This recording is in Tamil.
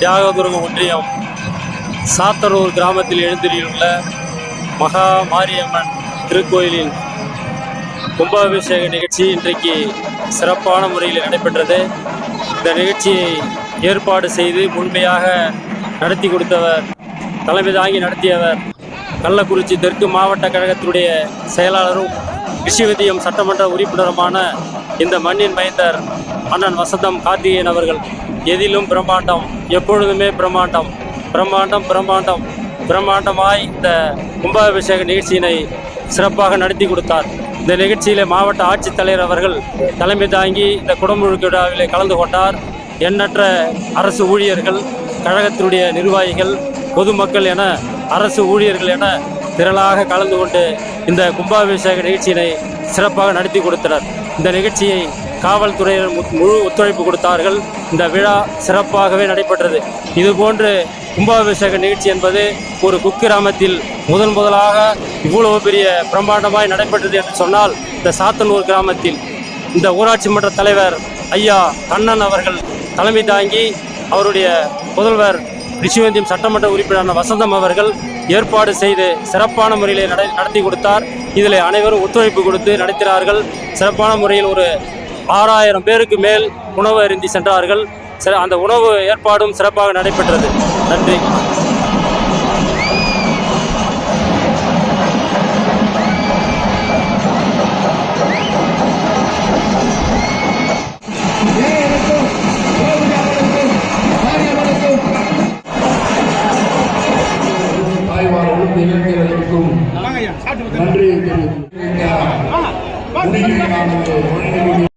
தியாகதுருக ஒன்றியம் சாத்தனூர் கிராமத்தில் எழுந்திரியுள்ள மகா மாரியம்மன் திருக்கோயிலின் கும்பாபிஷேக நிகழ்ச்சி இன்றைக்கு சிறப்பான முறையில் நடைபெற்றது. இந்த நிகழ்ச்சியை ஏற்பாடு செய்து முழுமையாக நடத்தி கொடுத்தவர் தலைமை தாங்கி நடத்தியவர் கள்ளக்குறிச்சி தெற்கு மாவட்ட கழகத்தினுடைய செயலாளரும் ரிஷிவதியம் சட்டமன்ற உறுப்பினருமான இந்த மண்ணின் மைந்தர் அண்ணன் வசந்தம் கார்த்திகேயன் அவர்கள். எதிலும் பிரம்மாண்டம் எப்பொழுதுமே பிரம்மாண்டம். பிரம்மாண்டம் பிரம்மாண்டம். பிரம்மாண்டமாய் இந்த கும்பாபிஷேக நிகழ்ச்சியினை சிறப்பாக நடத்தி கொடுத்தார். இந்த நிகழ்ச்சியிலே மாவட்ட ஆட்சித்தலைவர் அவர்கள் தலைமை தாங்கி இந்த குடமுழுக்கு விழாவிலே கலந்து கொண்டார். எண்ணற்ற அரசு ஊழியர்கள் கழகத்தினுடைய நிர்வாகிகள் பொதுமக்கள் என அரசு ஊழியர்கள் என திரளாக கலந்து கொண்டு இந்த கும்பாபிஷேக நிகழ்ச்சியினை சிறப்பாக நடத்தி கொடுத்தனர். இந்த நிகழ்ச்சியை காவல்துறையினர் முழு ஒத்துழைப்பு கொடுத்தார்கள். இந்த விழா சிறப்பாகவே நடைபெற்றது. இதுபோன்று கும்பாபிஷேக நிகழ்ச்சி என்பது ஒரு குக்கிராமத்தில் முதன் முதலாக இவ்வளவு பெரிய பிரம்மாண்டமாய் நடைபெற்றது என்று சொன்னால் இந்த சாத்தனூர் கிராமத்தில். இந்த ஊராட்சி மன்ற தலைவர் ஐயா கண்ணன் அவர்கள் தலைமை தாங்கி அவருடைய முதல்வர் ரிஷிவந்தியம் சட்டமன்ற உறுப்பினரான வசந்தம் அவர்கள் ஏற்பாடு செய்து சிறப்பான முறையில் நட நடத்தி கொடுத்தார். இதில் அனைவரும் ஒத்துழைப்பு கொடுத்து நடத்தினார்கள் சிறப்பான முறையில் ஒரு ஆறாயிரம் பேருக்கு மேல் உணவு அருந்தி சென்றார்கள். அந்த உணவு ஏற்பாடும் சிறப்பாக நடைபெற்றது. நன்றி. தாய்மார்களுக்கும் இளைஞர்களுக்கும் நன்றி தெரிவித்து